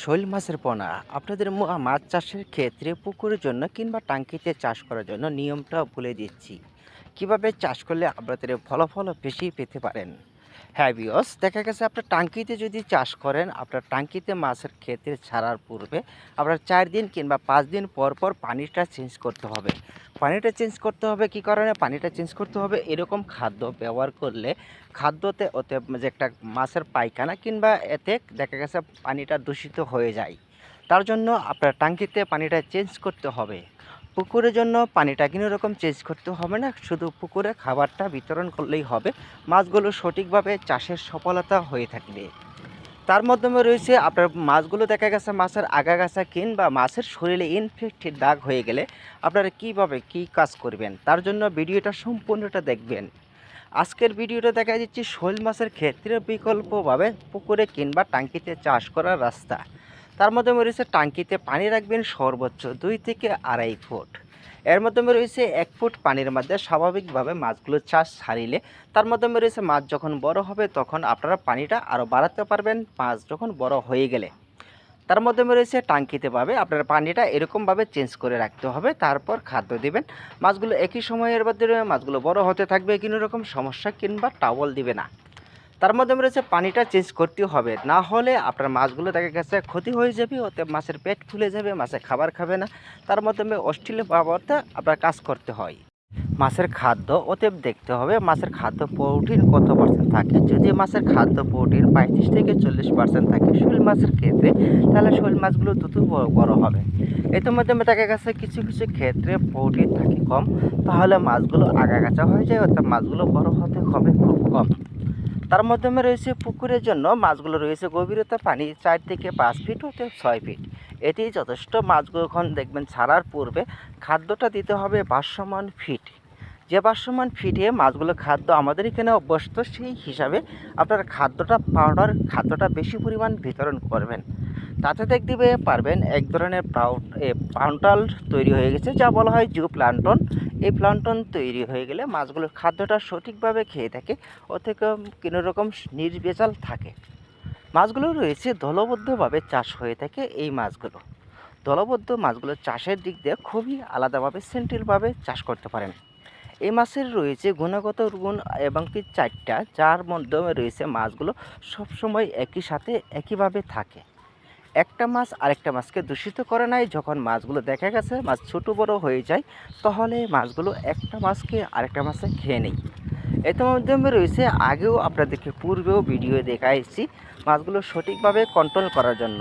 শৈল মাছের পোনা। আপনাদের মাছ চাষের ক্ষেত্রে পুকুরের জন্য কিংবা টাঙ্কিতে চাষ করার জন্য নিয়মটা ভুলে দিচ্ছি। কীভাবে চাষ করলে আপনাদের ফলাফল বেশি পেতে পারেন? হ্যাঁ বিয়স দেখা গেছে আপনার টাঙ্কিতে যদি চাষ করেন, আপনার টাঙ্কিতে মাছের ক্ষেত্রে ছাড়ার পূর্বে আপনার চার দিন কিংবা পাঁচ দিন পর পর পানিটা চেঞ্জ করতে হবে। পানিটা চেঞ্জ করতে হবে কী কারণে? পানিটা চেঞ্জ করতে হবে এরকম খাদ্য ব্যবহার করলে খাদ্যতে ওতে যে একটা মাছের পায়খানা কিংবা এতে দেখা গেছে পানিটা দূষিত হয়ে যায়। তার জন্য আপনার টাঙ্কিতে পানিটা চেঞ্জ করতে হবে। পুকুরের জন্য পানিটা কোনো রকম চেঞ্জ করতে হবে না। শুধু পুকুরে খাবারটা বিতরণ করলেই হবে। মাছগুলো সঠিকভাবে চাষের সফলতা হয়ে থাকবে। তার মাধ্যমে রয়েছে আপনার মাছগুলো দেখা গেছে মাছের আগাগাছা কিংবা মাছের শরীরে ইনফেক্টেড দাগ হয়ে গেলে আপনারা কীভাবে কী কাজ করবেন? তার জন্য ভিডিওটা সম্পূর্ণটা দেখবেন। আজকের ভিডিওটা দেখা যাচ্ছে শোল মাছের ক্ষেত্রে বিকল্পভাবে পুকুরে কিংবা টাঙ্কিতে চাষ করার রাস্তা। তার মাধ্যমে রয়েছে টাঙ্কিতে পানি রাখবেন সর্বোচ্চ দুই থেকে আড়াই ফুট। এর মাধ্যমে রয়েছে এক ফুট পানির মধ্যে স্বাভাবিকভাবে মাছগুলো চাষ ছাড়িলে তার মাধ্যমে রয়েছে মাছ যখন বড় হবে তখন আপনারা পানিটা আরও বাড়াতে পারবেন মাছ যখন বড় হয়ে গেলে। তার মাধ্যমে রয়েছে টাঙ্কিতে পাবে আপনার পানিটা এরকমভাবে চেঞ্জ করে রাখতে হবে, তারপর খাদ্য দিবেন। মাছগুলো একই সময়ের মধ্যে মাছগুলো বড় হতে থাকবে, কোনো রকম সমস্যা কিংবা টাওয়াল দিবে না। তার মাধ্যমে রয়েছে পানিটা চেঞ্জ করতে হবে। না হলে আপনার মাছগুলো দেখা গেছে ক্ষতি হয়ে যাবে, ওতে মাছের পেট ফুলে যাবে, মাছে খাবার খাবে না। তার মাধ্যমে অস্ট্রেলে বাবদে আপনার কাজ করতে হয়। মাছের খাদ্য ওতে দেখতে হবে, মাছের খাদ্য প্রোটিন কত পার্সেন্ট থাকে? যদি মাছের খাদ্য প্রোটিন পঁয়ত্রিশ থেকে চল্লিশ পার্সেন্ট থাকে শোল মাছের ক্ষেত্রে, তাহলে শোল মাছগুলো দ্রুত বড়- হবে। এর মাধ্যমে দেখা গেছে কিছু কিছু ক্ষেত্রে প্রোটিন থাকে কম, তাহলে মাছগুলো আগাগাছা হয়ে যায়, অর্থাৎ মাছগুলো বড় হতে হবে খুব কম। তার মাধ্যমে রয়েছে পুকুরের জন্য মাছগুলো রয়েছে গভীরতা পানি চার থেকে পাঁচ ফিট হতে ছয় ফিট। এতেই যথেষ্ট মাছগুলো যখন দেখবেন ছাড়ার পূর্বে খাদ্যটা দিতে হবে ভাসমান ফিট। যে ভাসমান ফিটে মাছগুলো খাদ্য আমাদের এখানে অভ্যস্ত, সেই হিসাবে আপনার খাদ্যটা পাউডার, খাদ্যটা বেশি পরিমাণ বিতরণ করবেন। তাতে পেয়ে পারবেন এক ধরনের পাউন্টাল তৈরি হয়ে গেছে, যা বলা হয় জু প্লান্টন এই প্লান্টন তৈরি হয়ে গেলে মাছগুলোর খাদ্যটা সঠিকভাবে খেয়ে থাকে ও থেকে কোনো রকম নির্বেজাল থাকে। মাছগুলো রয়েছে দলবদ্ধভাবে চাষ হয়ে থাকে এই মাছগুলো। দলবদ্ধ মাছগুলো চাষের দিক দিয়ে খুবই আলাদাভাবে, সেন্ট্রালভাবে চাষ করতে পারেন। এই মাছের রয়েছে গুণগত গুণ এবং কি চারটা, যার মাধ্যমে রয়েছে মাছগুলো সবসময় একই সাথে একইভাবে থাকে। একটা মাছ আরেকটা মাছকে দূষিত করে নাই। যখন মাছগুলো দেখা গেছে, মাছ ছোটো বড় হয়ে যায়, তাহলে মাছগুলো একটা মাছকে আরেকটা মাছে খেয়ে নেই। এতে মাধ্যমে রয়েছে আগেও আপনাদেরকে পূর্বেও ভিডিও দেখা এসেছি মাছগুলো সঠিকভাবে কন্ট্রোল করার জন্য।